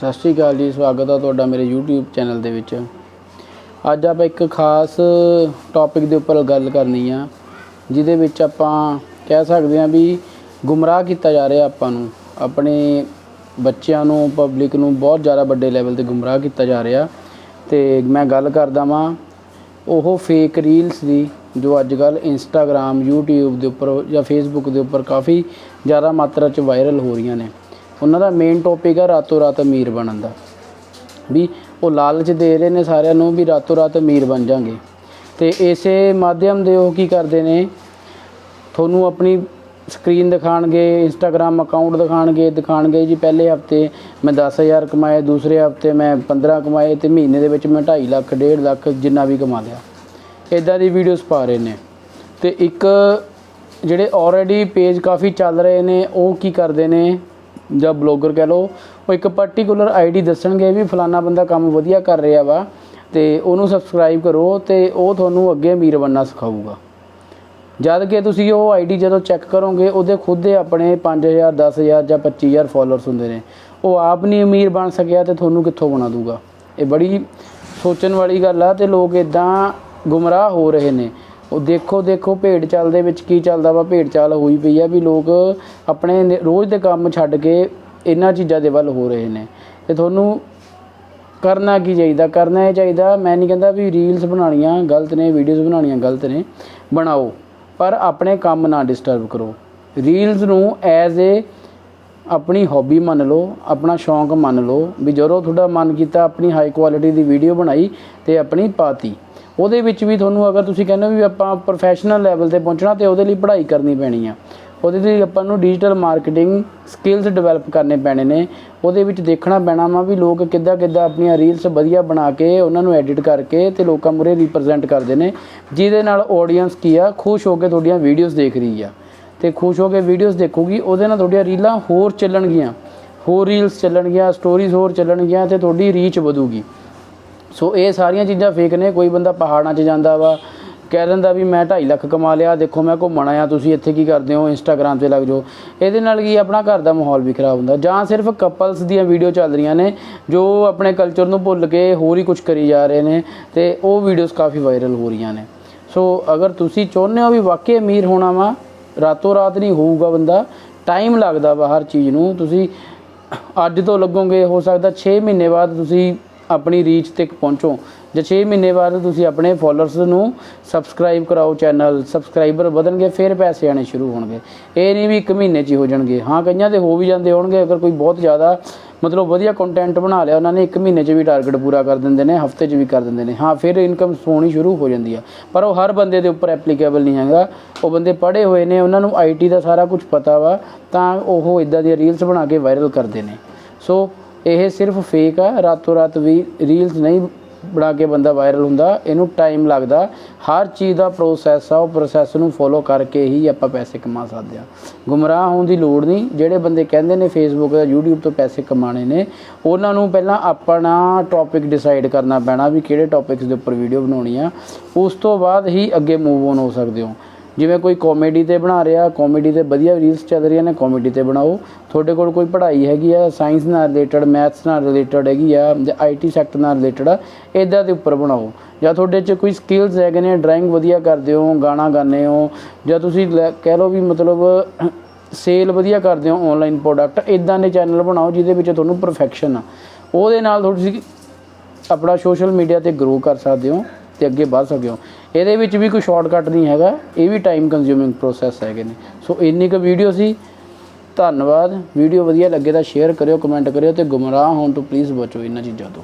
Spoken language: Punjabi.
ਸਤਿ ਸ਼੍ਰੀ ਅਕਾਲ ਜੀ, ਸਵਾਗਤ ਹੈ ਤੁਹਾਡਾ ਮੇਰੇ YouTube ਚੈਨਲ ਦੇ ਵਿੱਚ। ਅੱਜ ਆਪਾਂ ਇੱਕ ਖਾਸ ਟੌਪਿਕ ਦੇ ਉੱਪਰ ਗੱਲ ਕਰਨੀ ਆ, ਜਿਹਦੇ ਵਿੱਚ ਆਪਾਂ ਕਹਿ ਸਕਦੇ ਹਾਂ ਵੀ ਗੁੰਮਰਾਹ ਕੀਤਾ ਜਾ ਰਿਹਾ ਆਪਾਂ ਨੂੰ। ਆਪਣੇ ਬੱਚਿਆਂ ਨੂੰ ਪਬਲਿਕ ਨੂੰ ਬਹੁਤ ਜ਼ਿਆਦਾ ਵੱਡੇ ਲੈਵਲ ਤੇ ਗੁੰਮਰਾਹ ਕੀਤਾ ਜਾ ਰਿਹਾ। ਤੇ ਮੈਂ ਗੱਲ ਕਰਦਾ ਵਾਂ, ਉਹ ਫੇਕ ਰੀਲਸ ਦੀ, ਜੋ ਅੱਜ ਕੱਲ ਇੰਸਟਾਗ੍ਰam YouTube ਦੇ ਉੱਪਰ ਜਾਂ Facebook ਦੇ ਉੱਪਰ ਕਾਫੀ ਜ਼ਿਆਦਾ ਮਾਤਰਾ 'ਚ ਵਾਇਰਲ ਹੋ ਰਹੀਆਂ ਨੇ। ਉਹਨਾਂ ਦਾ ਮੇਨ ਟੌਪਿਕ ਆ ਰਾਤੋਂ ਰਾਤ ਅਮੀਰ ਬਣਨ ਦਾ। ਵੀ ਉਹ ਲਾਲਚ ਦੇ ਰਹੇ ਨੇ ਸਾਰਿਆਂ ਨੂੰ ਵੀ ਰਾਤੋਂ ਰਾਤ ਅਮੀਰ ਬਣ ਜਾਾਂਗੇ। ਤੇ ਇਸੇ ਮਾਧਿਅਮ ਦੇ ਉਹ ਕੀ ਕਰਦੇ ਨੇ? ਤੁਹਾਨੂੰ ਆਪਣੀ ਸਕਰੀਨ ਦਿਖਾਣਗੇ ਇੰਸਟਾਗ੍ਰam ਅਕਾਊਂਟ ਦਿਖਾਣਗੇ ਦਿਖਾਣਗੇ ਜੀ ਪਹਿਲੇ ਹਫ਼ਤੇ ਮੈਂ 10000 ਕਮਾਏ, ਦੂਸਰੇ ਹਫ਼ਤੇ ਮੈਂ 15 ਕਮਾਏ ਤੇ ਮਹੀਨੇ ਦੇ ਵਿੱਚ ਮੈਂ 2.5 ਲੱਖ 1.5 ਲੱਖ ਜਿੰਨਾ ਵੀ ਕਮਾ ਲਿਆ। ਇਦਾਂ ਦੀ ਵੀਡੀਓਜ਼ ਪਾ ਰਹੇ ਨੇ। ਤੇ ਇੱਕ ਜਿਹੜੇ ਆਲਰੇਡੀ ਪੇਜ ਕਾਫੀ ਚੱਲ ਰਹੇ ਨੇ, ਉਹ ਕੀ ਕਰਦੇ ਨੇ? ਜਾਂ ਬਲੌਗਰ ਕਹਿ ਲਓ, ਉਹ ਇੱਕ ਪਾਰਟਿਕੂਲਰ ਆਈਡੀ ਦੱਸਣਗੇ ਵੀ ਫਲਾਨਾ ਬੰਦਾ ਕੰਮ ਵਧੀਆ ਕਰ ਰਿਹਾ ਵਾ ਤੇ ਉਹਨੂੰ ਸਬਸਕ੍ਰਾਈਬ ਕਰੋ ਤੇ ਉਹ ਤੁਹਾਨੂੰ ਅੱਗੇ ਅਮੀਰ ਬਣਨਾ ਸਿਖਾਊਗਾ। ਜਦ ਕਿ ਤੁਸੀਂ ਉਹ ਆਈਡੀ ਜਦੋਂ ਚੈੱਕ ਕਰੋਗੇ, ਉਹਦੇ ਖੁਦ ਦੇ ਆਪਣੇ 5000 10000 ਜਾਂ 25000 ਫਾਲੋਅਰਸ ਹੁੰਦੇ ਨੇ। ਉਹ ਆਪ ਨਹੀਂ ਅਮੀਰ ਬਣ ਸਕਿਆ ਤੇ ਤੁਹਾਨੂੰ ਕਿੱਥੋਂ ਬਣਾ ਦੂਗਾ? ਇਹ ਬੜੀ ਸੋਚਣ ਵਾਲੀ ਗੱਲ ਆ ਤੇ ਲੋਕ ਇਦਾਂ ਗੁੰਮਰਾਹ ਹੋ ਰਹੇ ਨੇ। ਉਹ ਦੇਖੋ ਦੇਖੋ, ਭੇਡ ਚਾਲ ਦੇ ਵਿੱਚ ਕੀ ਚੱਲਦਾ ਵਾ, ਭੇਡ ਚਾਲ ਹੋਈ ਪਈ ਆ ਵੀ ਲੋਕ ਆਪਣੇ ਰੋਜ਼ ਦੇ ਕੰਮ ਛੱਡ ਕੇ ਇਹਨਾਂ ਚੀਜ਼ਾਂ ਦੇ ਵੱਲ ਹੋ ਰਹੇ ਨੇ। ਤੇ ਤੁਹਾਨੂੰ ਕਰਨਾ ਕੀ ਚਾਹੀਦਾ? ਕਰਨਾ ਇਹ ਚਾਹੀਦਾ, ਮੈਂ ਨਹੀਂ ਕਹਿੰਦਾ ਵੀ ਰੀਲਸ ਬਣਾਉਣੀਆਂ ਗਲਤ ਨੇ ਵੀਡੀਓਜ਼ ਬਣਾਉਣੀਆਂ ਗਲਤ ਨੇ, ਬਣਾਓ। ਪਰ ਆਪਣੇ ਕੰਮ ਨਾ ਡਿਸਟਰਬ ਕਰੋ। ਰੀਲਸ ਨੂੰ ਐਜ਼ ਏ ਆਪਣੀ ਹੌਬੀ ਮੰਨ ਲਓ, ਆਪਣਾ ਸ਼ੌਂਕ ਮੰਨ ਲਓ, ਵੀ ਜਦੋਂ ਤੁਹਾਡਾ ਮਨ ਕੀਤਾ ਆਪਣੀ ਹਾਈ ਕੁਆਲਿਟੀ ਦੀ ਵੀਡੀਓ ਬਣਾਈ ਤੇ ਆਪਣੀ ਪਾਤੀ। ਉਹਦੇ ਵਿੱਚ ਵੀ ਤੁਹਾਨੂੰ ਅਗਰ ਤੁਸੀਂ ਕਹਿੰਦੇ ਹੋ ਵੀ ਆਪਾਂ ਪ੍ਰੋਫੈਸ਼ਨਲ ਲੈਵਲ ਤੇ ਪਹੁੰਚਣਾ ਤੇ ਉਹਦੇ ਲਈ ਪੜ੍ਹਾਈ ਕਰਨੀ ਪੈਣੀ ਆ। ਉਹਦੇ ਲਈ ਆਪਾਂ ਨੂੰ ਡਿਜੀਟਲ ਮਾਰਕੀਟਿੰਗ ਸਕਿੱਲਸ ਡਿਵੈਲਪ ਕਰਨੇ ਪੈਣੇ ਨੇ। ਉਹਦੇ ਵਿੱਚ ਦੇਖਣਾ ਪੈਣਾ ਵਾ ਵੀ ਲੋਕ ਕਿੱਦਾਂ ਕਿੱਦਾਂ ਆਪਣੀਆਂ ਰੀਲਸ ਵਧੀਆ ਬਣਾ ਕੇ ਉਹਨਾਂ ਨੂੰ ਐਡਿਟ ਕਰਕੇ ਤੇ ਲੋਕਾਂ ਮੂਹਰੇ ਰਿਪਰੈਜ਼ੈਂਟ ਕਰਦੇ ਨੇ। ਜਿਹਦੇ ਨਾਲ ਆਡੀਅנס ਕੀ ਆ, ਖੁਸ਼ ਹੋ ਕੇ ਤੁਹਾਡੀਆਂ ਵੀਡੀਓਜ਼ ਦੇਖ ਰਹੀ ਆ। ਤੇ ਖੁਸ਼ ਹੋ ਕੇ ਵੀਡੀਓਜ਼ ਦੇਖੂਗੀ, ਉਹਦੇ ਨਾਲ ਤੁਹਾਡੀਆਂ ਰੀਲਾਂ ਹੋਰ ਚੱਲਣਗੀਆਂ। ਹੋਰ ਰੀਲਸ ਚੱਲਣਗੀਆਂ ਸਟੋਰੀਜ਼ ਹੋਰ ਚੱਲਣਗੀਆਂ ਤੇ ਤੁਹਾਡੀ ਰੀਚ ਵਧੂਗੀ। ਸੋ ਇਹ ਸਾਰੀਆਂ ਚੀਜ਼ਾਂ ਫੇਕ ਨੇ, ਕੋਈ ਬੰਦਾ ਪਹਾੜਾਂ 'ਚ ਜਾਂਦਾ ਵਾ, ਕਹਿ ਦਿੰਦਾ ਵੀ ਮੈਂ 2.5 ਲੱਖ ਕਮਾ ਲਿਆ, ਦੇਖੋ ਮੈਂ ਘੁੰਮਣਾ ਆ ਤੁਸੀਂ ਇੱਥੇ ਕੀ ਕਰਦੇ ਹੋ ਇੰਸਟਾਗ੍ਰam ਤੇ ਲੱਗ ਜਾਓ। ਇਹਦੇ ਨਾਲ ਕੀ ਆਪਣਾ ਘਰ ਦਾ ਮਾਹੌਲ ਵੀ ਖਰਾਬ ਹੁੰਦਾ। ਜਾਂ ਸਿਰਫ ਕਪਲਸ ਦੀਆਂ ਵੀਡੀਓ ਚੱਲ ਰਹੀਆਂ ਨੇ, ਜੋ ਆਪਣੇ ਕਲਚਰ ਨੂੰ ਭੁੱਲ ਕੇ ਹੋਰ ਹੀ ਕੁਝ ਕਰੀ ਜਾ ਰਹੇ ਨੇ, ਤੇ ਉਹ ਵੀਡੀਓਜ਼ ਕਾਫੀ ਵਾਇਰਲ ਹੋ ਰਹੀਆਂ ਨੇ। ਸੋ ਅਗਰ ਤੁਸੀਂ ਚਾਹੁੰਦੇ ਹੋ ਵੀ ਵਾਕਈ ਅਮੀਰ ਹੋਣਾ ਵਾ, ਰਾਤੋਂ ਰਾਤ ਨਹੀਂ ਹੋਊਗਾ ਬੰਦਾ ਟਾਈਮ ਲੱਗਦਾ ਵਾ ਹਰ ਚੀਜ਼ ਨੂੰ। ਤੁਸੀਂ ਅੱਜ ਤੋਂ ਲੱਗੋਗੇ, ਹੋ ਸਕਦਾ 6 ਮਹੀਨੇ ਬਾਅਦ ਤੁਸੀਂ ਆਪਣੀ ਰੀਚ ਤੱਕ ਪਹੁੰਚੋ। ਜੇ 6 ਮਹੀਨੇ ਬਾਅਦ ਤੁਸੀਂ ਆਪਣੇ ਫਾਲੋਅਰਸ ਨੂੰ ਸਬਸਕ੍ਰਾਈਬ ਕਰਾਓ ਚੈਨਲ ਸਬਸਕ੍ਰਾਈਬਰ ਵਧਣਗੇ, ਫਿਰ ਪੈਸੇ ਆਣੇ ਸ਼ੁਰੂ ਹੋਣਗੇ। ਇਹ ਨਹੀਂ ਵੀ ਇੱਕ ਮਹੀਨੇ 'ਚ ਹੀ ਹੋ ਜਾਣਗੇ। ਹਾਂ, ਕਈਆਂ ਦੇ ਹੋ ਵੀ ਜਾਂਦੇ ਹੋਣਗੇ, ਅਗਰ ਕੋਈ ਬਹੁਤ ਜ਼ਿਆਦਾ ਮਤਲਬ ਵਧੀਆ ਕੰਟੈਂਟ ਬਣਾ ਲਿਆ, ਉਹਨਾਂ ਨੇ ਇੱਕ ਮਹੀਨੇ 'ਚ ਵੀ ਟਾਰਗੇਟ ਪੂਰਾ ਕਰ ਦਿੰਦੇ ਨੇ, ਹਫ਼ਤੇ 'ਚ ਵੀ ਕਰ ਦਿੰਦੇ ਨੇ। ਹਾਂ, ਫਿਰ ਇਨਕਮ ਹੋਣੀ ਸ਼ੁਰੂ ਹੋ ਜਾਂਦੀ ਆ। ਪਰ ਉਹ ਹਰ ਬੰਦੇ ਦੇ ਉੱਪਰ ਐਪਲੀਕੇਬਲ ਨਹੀਂ ਹੈਗਾ। ਉਹ ਬੰਦੇ ਪੜ੍ਹੇ ਹੋਏ ਨੇ, ਉਹਨਾਂ ਨੂੰ ਆਈਟੀ ਦਾ ਸਾਰਾ ਕੁਝ ਪਤਾ ਵਾ, ਤਾਂ ਉਹ ਇਦਾਂ ਦੀਆਂ ਰੀਲਸ ਬਣਾ ਕੇ ਵਾਇਰਲ ਕਰਦੇ ਨੇ। ਸੋ ਇਹ ਸਿਰਫ ਫੇਕ ਆ, ਰਾਤੋਂ ਰਾਤ ਵੀ ਰੀਲਸ ਨਹੀਂ ਬਣਾ ਕੇ ਬੰਦਾ ਵਾਇਰਲ ਹੁੰਦਾ, ਇਹਨੂੰ ਟਾਈਮ ਲੱਗਦਾ। ਹਰ ਚੀਜ਼ ਦਾ ਪ੍ਰੋਸੈਸ ਆ, ਉਹ ਪ੍ਰੋਸੈਸ ਨੂੰ ਫੋਲੋ ਕਰਕੇ ਹੀ ਆਪਾਂ ਪੈਸੇ ਕਮਾ ਸਕਦੇ ਆ। ਗੁੰਮਰਾਹ ਹੋਣ ਦੀ ਲੋੜ ਨਹੀਂ, ਜਿਹੜੇ ਬੰਦੇ ਕਹਿੰਦੇ ਨੇ ਫੇਸਬੁੱਕ ਜਾਂ YouTube ਤੋਂ ਪੈਸੇ ਕਮਾਣੇ ਨੇ, ਉਹਨਾਂ ਨੂੰ ਪਹਿਲਾਂ ਆਪਣਾ ਟੌਪਿਕ ਡਿਸਾਈਡ ਕਰਨਾ ਪੈਣਾ ਵੀ ਕਿਹੜੇ ਟੌਪਿਕਸ ਦੇ ਉੱਪਰ ਵੀਡੀਓ ਬਣਾਉਣੀ ਆ। ਉਸ ਤੋਂ ਬਾਅਦ ਹੀ ਅੱਗੇ ਮੂਵ ਔਨ ਹੋ ਸਕਦੇ ਹੋ। ਜਿਵੇਂ ਕੋਈ ਕਾਮੇਡੀ ਤੇ ਬਣਾ ਰਿਹਾ ਕਾਮੇਡੀ ਤੇ ਵਧੀਆ ਰੀਲਸ ਚੱਲ ਰਹੀਆਂ ਨੇ ਕਾਮੇਡੀ ਤੇ ਬਣਾਓ। ਤੁਹਾਡੇ ਕੋਲ ਕੋਈ ਪੜ੍ਹਾਈ ਹੈਗੀ ਆ ਸਾਇੰਸ ਨਾਲ ਰਿਲੇਟਡ ਮੈਥਸ ਨਾਲ ਰਿਲੇਟਡ ਹੈਗੀ ਆ, ਜਾਂ ਆਈਟੀ ਸੈਕਟਰ ਨਾਲ ਰਿਲੇਟਡ ਆ ਇਦਾਂ ਦੇ ਉੱਪਰ ਬਣਾਓ। ਜਾਂ ਤੁਹਾਡੇ 'ਚ ਕੋਈ ਸਕਿੱਲਸ ਹੈਗੇ ਨੇ ਡਰਾਇੰਗ ਵਧੀਆ ਕਰਦੇ ਹੋ, ਗਾਣਾ ਗਾਉਂਦੇ ਹੋ, ਜਾਂ ਤੁਸੀਂ ਲੈ- ਕਹਿ ਲਓ ਵੀ ਮਤਲਬ ਸੇਲ ਵਧੀਆ ਕਰਦੇ ਹੋ ਆਨਲਾਈਨ ਪ੍ਰੋਡਕਟ ਇਦਾਂ ਦੇ ਚੈਨਲ ਬਣਾਓ ਜਿਹਦੇ ਵਿੱਚ ਤੁਹਾਨੂੰ ਪਰਫੈਕਸ਼ਨ ਆ। ਉਹਦੇ ਨਾਲ ਤੁਸੀਂ ਆਪਣਾ ਸੋਸ਼ਲ ਮੀਡੀਆ ਤੇ ਗਰੋ ਕਰ ਸਕਦੇ ਹੋ ਤੇ ਅੱਗੇ ਵਧ ਸਕਦੇ ਹੋ। ਇਹਦੇ ਵਿੱਚ ਵੀ ਕੋਈ ਸ਼ਾਰਟਕਟ ਨਹੀਂ ਹੈਗਾ। ਇਹ ਵੀ ਟਾਈਮ ਕੰਜ਼ਿਊਮਿੰਗ ਪ੍ਰੋਸੈਸ ਹੈਗੇ ਨੇ। ਸੋ ਇੰਨੀ ਕੁ ਵੀਡੀਓ ਸੀ। ਧੰਨਵਾਦ। ਵੀਡੀਓ ਵਧੀਆ ਲੱਗੇ ਤਾਂ ਸ਼ੇਅਰ ਕਰਿਓ ਕਮੈਂਟ ਕਰਿਓ ਤੇ ਗੁੰਮਰਾਹ ਹੋਣ ਤੋਂ ਪਲੀਜ਼ ਬਚੋ। ਇਹਨਾਂ ਚੀਜ਼ਾਂ ਤੋਂ।